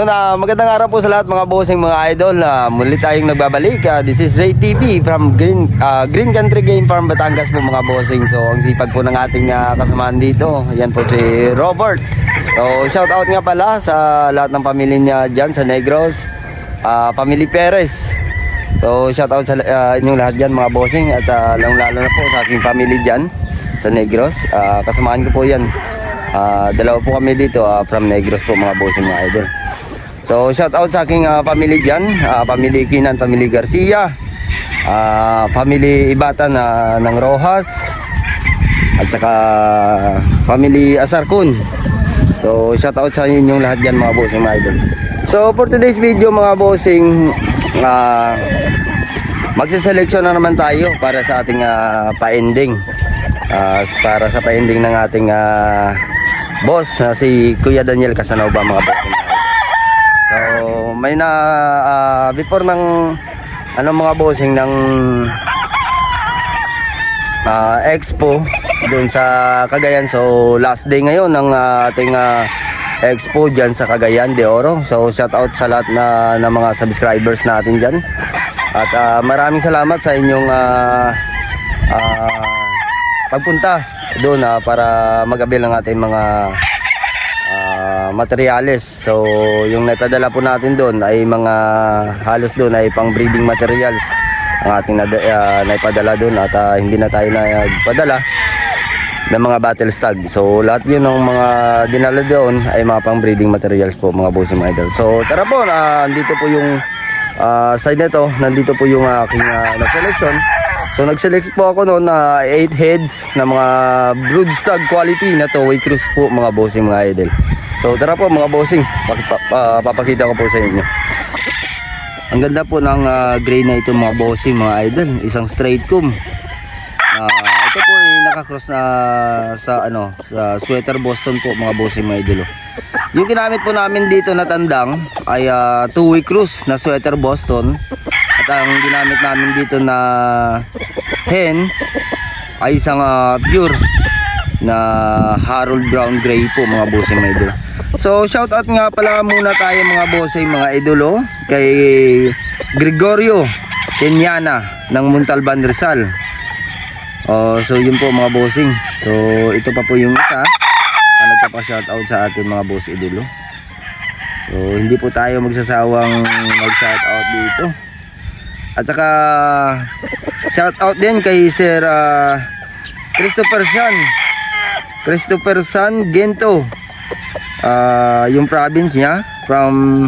Yun, ah, magandang araw po sa lahat mga bossing mga idol. na muli tayong nagbabalik. Ah, this is Ray TV from Green ah, Green Country Game Farm Batangas po mga bossing. So, ang sipag po ng ating ah, kasamaan dito. Yan po si Robert. So, shout out nga pala sa lahat ng pamilya niya dyan sa Negros. ah, Family Perez. So, shout out sa ah, inyong lahat dyan mga bossing. At uh, lalo na po sa aking family dyan sa Negros. Ah, kasamaan ko po yan. Ah, dalawa po kami dito ah, from Negros po mga bossing mga idol. So shout out sa aking ah, family diyan, ah, family Kinan, family Garcia, ah, family Ibatan na ng Rojas at saka family Asarkun. So shout out sa inyong lahat diyan mga bossing mga idol. So for today's video mga bossing ah Magsiseleksyon na naman tayo para sa ating ah, pa-ending. Ah, para sa pa-ending ng ating ah, boss na si Kuya Daniel Casanova mga bossing. May na ah, before ng ano mga bossing ng ah, expo doon sa Cagayan. So, last day ngayon ng ah, ating ah, expo diyan sa Cagayan de Oro. So, shout out sa lahat na, na mga subscribers natin diyan. At ah, maraming salamat sa inyong ah, ah, pagpunta doon ah, para mag-avail ng ating mga materyales. So, yung naipadala po natin doon ay mga halos doon ay pang breeding materials ang ating nada, ah, naipadala doon at ah, hindi na tayo nagpadala ng mga battle stag. So, lahat yun ng mga dinala doon ay mga pang breeding materials po mga boss mga idol. So, tara po, na andito po yung ah, side nito, nandito po yung aking uh, na-selection. So nag-select po ako noon na 8 heads na mga brood stag quality na to way cruise po mga bossing mga idol. So tara po mga bossing, Pag- pa- papakita ko po sa inyo. Ang ganda po ng ah, gray na ito mga bossing mga idol, isang straight comb. Ah, ito po ay nakakross na sa ano, sa sweater Boston po mga bossing mga idol. Yung ginamit po namin dito na tandang ay ah, two-way cruise na sweater Boston. Ang ginamit namin dito na hen ay isang ah, pure na Harold Brown Gray po mga bossing mga idol. So shout out nga pala muna tayo mga bossing mga idolo kay Gregorio Tenyana ng Muntalban Rizal. Oh, so yun po mga bossing. So ito pa po yung isa na nagpapa-shout out sa atin mga boss idolo. So hindi po tayo magsasawang mag-shout out dito. At saka shout out din kay Sir ah, Christopher San. Christopher San Gento. Ah, yung province niya from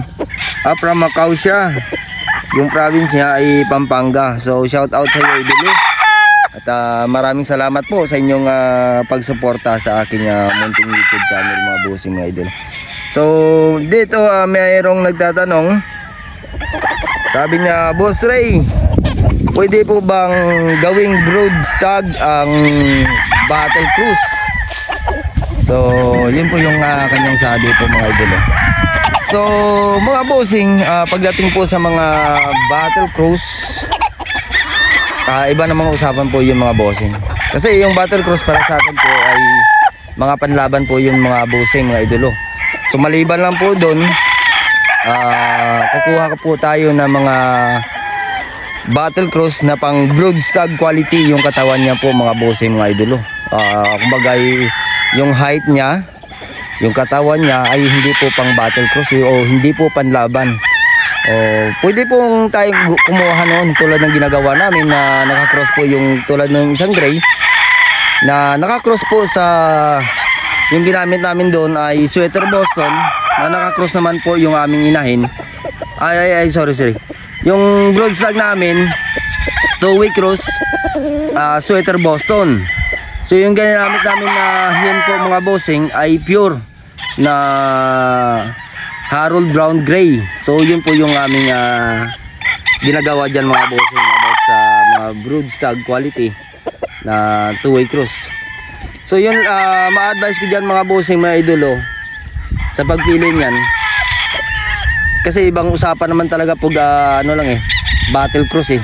ah, from Macau siya. Yung province niya ay Pampanga. So shout out sa iyo idolo. At ah, maraming salamat po sa inyong ah, pagsuporta sa aking ah, munting YouTube channel mga bossing mga idol. So dito ah, mayroong nagtatanong. Sabi niya, Boss Ray, pwede po bang gawing brood stag ang battle cruise? So, yun po yung ah, kanyang sabi po mga idol. So, mga bossing, ah, pagdating po sa mga battle cruise, Ah, iba namang usapan po yung mga bossing. Kasi yung battle cross para sa akin po ay mga panlaban po yung mga bossing, mga idolo. So maliban lang po doon, ah, kukuha ko po tayo ng mga battle cross na pang brood stag quality yung katawan niya po mga bossing, mga idolo. Ah, kumbaga yung height niya, yung katawan niya ay hindi po pang battle cross o hindi po panlaban. Oh, pwede pong tayong kumuha noon tulad ng ginagawa namin na nakakross po yung tulad ng isang gray na nakakross po sa yung ginamit namin doon ay sweater Boston na nakakross naman po yung aming inahin. Ay ay ay sorry sorry. Yung broad stag namin two week cross ah, sweater Boston. So yung ginamit namin na yun po mga bossing ay pure na Harold Brown Gray. So yun po yung aming ah, ginagawa dyan mga bossing about sa mga brood quality na two-way cross. So yun, ah, ma-advise ko dyan mga bossing mga idolo sa pagpili niyan. Kasi ibang usapan naman talaga pag ah, ano lang eh, battle cross eh.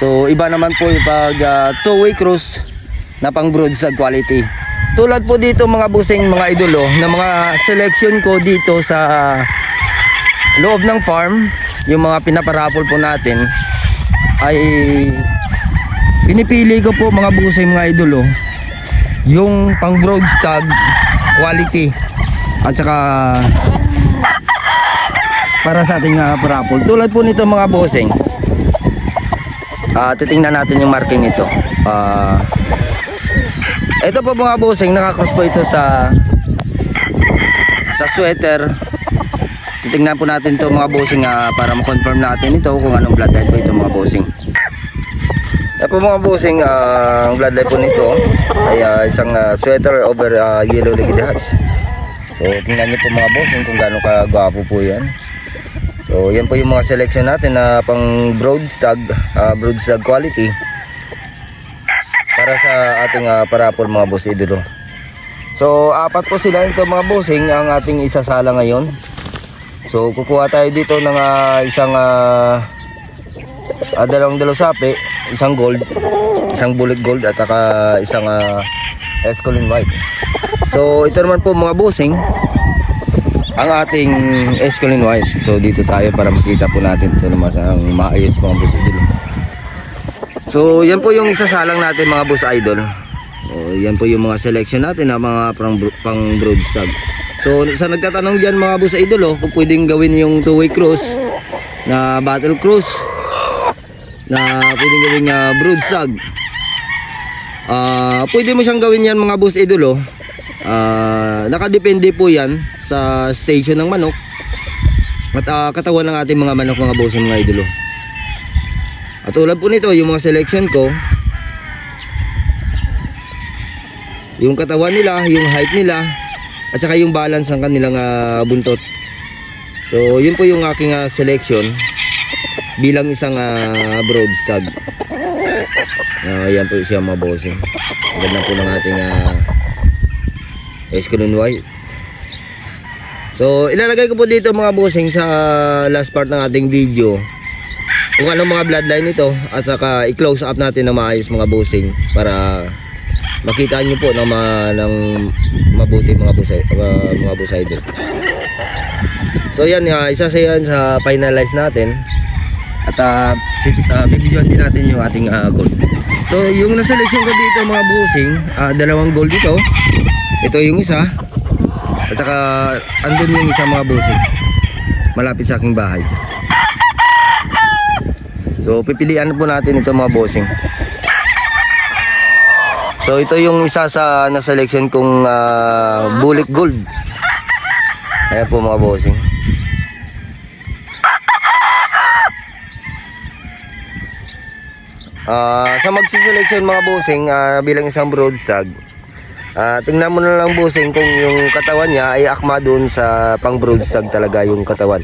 So iba naman po yung pag ah, two-way cross na pang brood stag quality. Tulad po dito mga busing mga idolo na mga selection ko dito sa loob ng farm, yung mga pinaparapol po natin ay pinipili ko po mga busay mga idol oh, yung pang broadstag quality at saka para sa ating uh, parapol. Tulad po nito mga bossing. Ah, titingnan natin yung marking ito. Ah, ito po mga bossing, nakakross po ito sa sa sweater. Titingnan po natin to mga bossing ah, para ma-confirm natin ito kung anong bloodline po ito mga bossing. Ito po mga bossing, ah, ang bloodline po nito ay ah, isang ah, sweater over ah, yellow liquid hatch. So tingnan niyo po mga bossing kung gaano kagwapo po yan. So yan po yung mga selection natin na pang broad stag, ah, broad stag quality para sa ating uh, parapol mga boss idolo. So apat po sila ito mga bossing ang ating isasala ngayon. So kukuha tayo dito ng ah, isang uh, dalawang dalosapi, isang gold, isang bullet gold at saka isang uh, escolin white. So ito naman po mga bossing ang ating escolin white. So dito tayo para makita po natin ito naman ang maayos mga boss idol. So yan po yung isasalang natin mga boss idol. O, yan po yung mga selection natin na mga pang, pang broadstag. So sa nagtatanong diyan mga boss idol oh, kung pwedeng gawin yung two-way cross na battle cross na pwedeng gawin nga broadstag. Ah, pwede mo siyang gawin yan mga boss idol oh. Ah, nakadepende po yan sa station ng manok at ah, katawan ng ating mga manok mga boss mga idolo. At tulad po nito, yung mga selection ko, yung katawan nila, yung height nila, at saka yung balance ng kanilang ah, buntot. So, yun po yung aking ah, selection bilang isang uh, broad stud. Uh, yan po siya mga. Ang ganda po ng ating uh, Escalon White. So, ilalagay ko po dito mga bossing sa last part ng ating video kung anong mga bloodline ito at saka i-close up natin ng maayos mga bossing para makita nyo po ng, ma, ng mabuti mga busay, mga, mga busay din. So yan, uh, isa sa yan sa finalize natin at uh, uh, din natin yung ating uh, gold. So yung naselection ko dito mga bossing, uh, dalawang gold ito. Ito yung isa. At saka andun yung isa mga bossing. Malapit sa aking bahay. So pipilian po natin ito mga bossing. So ito yung isa sa na-selection kong uh, bullet gold. Ayan po mga bossing. Ah, sa magsiselection mga bossing ah, bilang isang broadstag. Ah, tingnan mo na lang bossing kung yung katawan niya ay akma doon sa pang broadstag talaga yung katawan.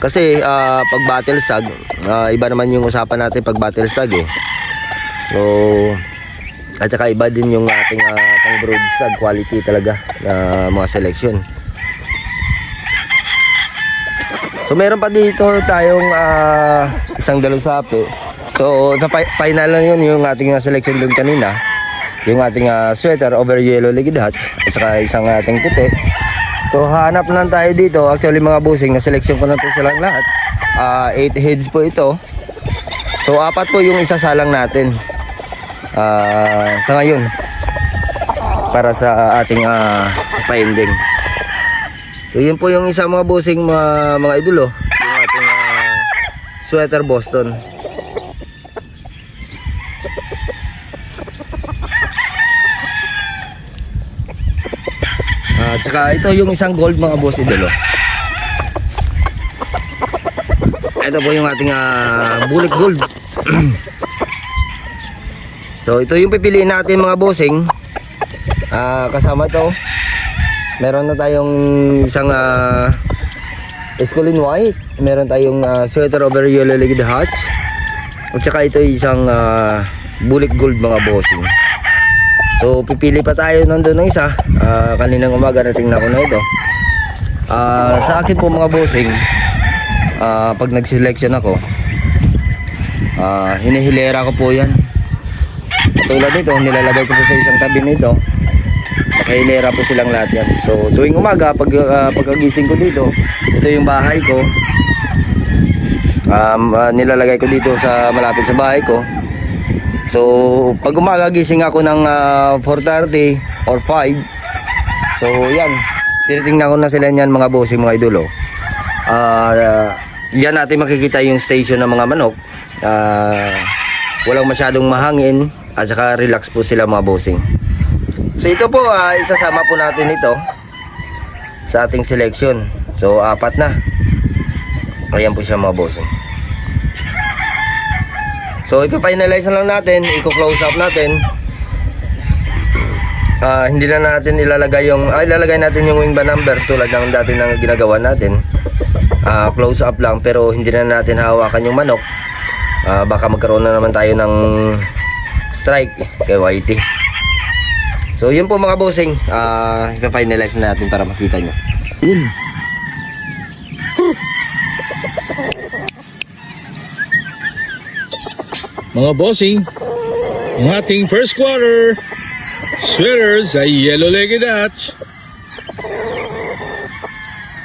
Kasi ah, pag battle stag, ah, iba naman yung usapan natin pag battle stag eh. So at saka iba din yung ating ah, pang broadstag quality talaga na mga selection. So meron pa dito tayong ah, isang dalusapi. So sa fi- final na yun yung ating selection doon kanina. Yung ating ah, sweater over yellow ligid hat at saka isang ating puti. So hanap lang tayo dito. Actually mga busing na selection ko na po silang lahat. 8 heads po ito. So apat po yung isasalang natin. Ah, sa ngayon para sa ating uh, finding. So yun po yung isa mga busing mga, mga idolo. Yung ating ah, sweater Boston. Ah, tsaka ito yung isang gold mga boss idolo. Ito po yung ating ah, bullet gold. so ito yung pipiliin natin mga bossing. Ah, kasama to. Meron na tayong isang uh, Escolin white. Meron tayong ah, sweater over yellow liquid hatch. At saka ito isang ah, bullet gold mga bossing. So pipili pa tayo nandun ng isa. Ah, kaninang umaga na tingnan ko na ito. Ah, sa akin po mga bossing, ah, pag nag-selection ako, ah, hinihilera ko po yan. Katulad nito, nilalagay ko po sa isang tabi nito. Nakailera po silang lahat yan. So tuwing umaga, pag, ah, pagkagising ko dito, ito yung bahay ko. Um, ah, nilalagay ko dito sa malapit sa bahay ko. So pag umaga gising ako ng ah, 4.30 or 5. So yan, tinitingnan ko na sila niyan mga bossing mga idolo. Ah, yan natin makikita yung station ng mga manok. Ah, walang masyadong mahangin at saka relax po sila mga bossing. So ito po, ah, isasama po natin ito sa ating selection. So apat na. Ayan po siya mga bossing. So ipa-finalize na lang natin, i-close up natin. Ah, hindi na natin ilalagay yung ay ilalagay natin yung wing bar number tulad ng dati na ginagawa natin. Ah, close up lang pero hindi na natin hawakan yung manok. Ah, baka magkaroon na naman tayo ng strike kay YT. So yun po mga bossing, ah ipa-finalize na natin para makita nyo. Mga bossing, ang ating first quarter, sweaters ay yellow-legged Dutch.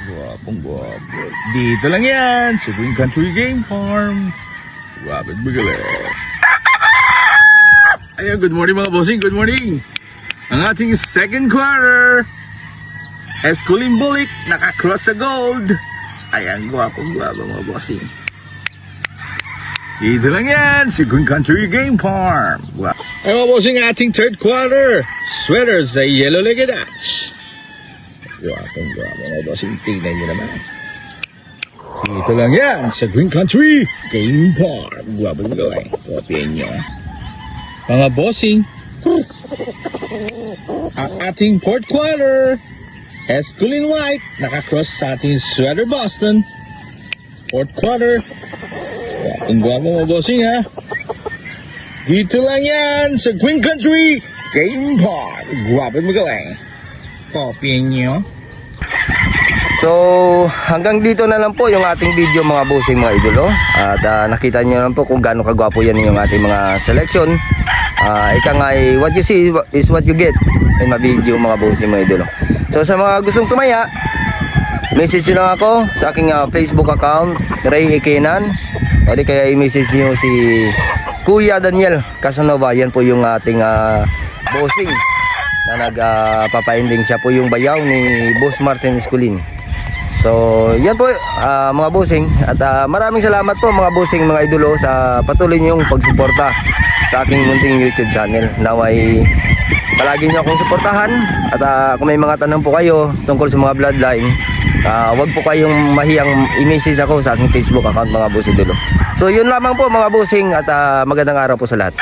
Guwapong guwapo. Dito lang yan, sa Green Country Game Farm. Guwapit magaling. Ayan, good morning mga bossing, good morning. Ang ating second quarter, Esculin Bullet, naka-cross sa gold. Ayan, guwapong guwapo mga bossing. Dito lang yan, si Green Country Game Farm. Wow. Ay mga bossing ating third quarter. Sweaters ay yellow-legged Dutch. Guwapong guwapo mga bossing. Tingnan nyo naman. Dito lang yan, sa Green Country Game Farm. Guwapo. Kopyan nyo. Mga bossing, ang ating fourth quarter. Esculin White, nakakross sa ating sweater Boston. Fourth quarter, ang gwapo mo, bossing, ha? Dito lang yan, sa Green Country Game Park. Gwapo mo galing. Kopya nyo. So, hanggang dito na lang po yung ating video mga bossing mga idolo. At ah, nakita niyo naman po kung gaano kagwapo yan yung ating mga selection. Ah, ika nga ay, what you see is what you get in my video mga bossing mga idolo. So, sa mga gustong tumaya, message nyo lang ako sa aking ah, Facebook account, Ray Ekenan. O di kaya i-message nyo si Kuya Daniel Casanova. Yan po yung ating ah, bossing na nagpapaending siya po yung bayaw ni Boss Martin Esculin. So, yan po ah, mga bossing at ah, maraming salamat po mga bossing mga idolo sa patuloy niyong pagsuporta sa aking munting YouTube channel. Naway palagi niyo akong suportahan at ah, kung may mga tanong po kayo tungkol sa mga bloodline, ah, wag po kayong mahiyang i-message ako sa aking Facebook account mga bossing idolo. So, yun lamang po mga bossing at ah, magandang araw po sa lahat.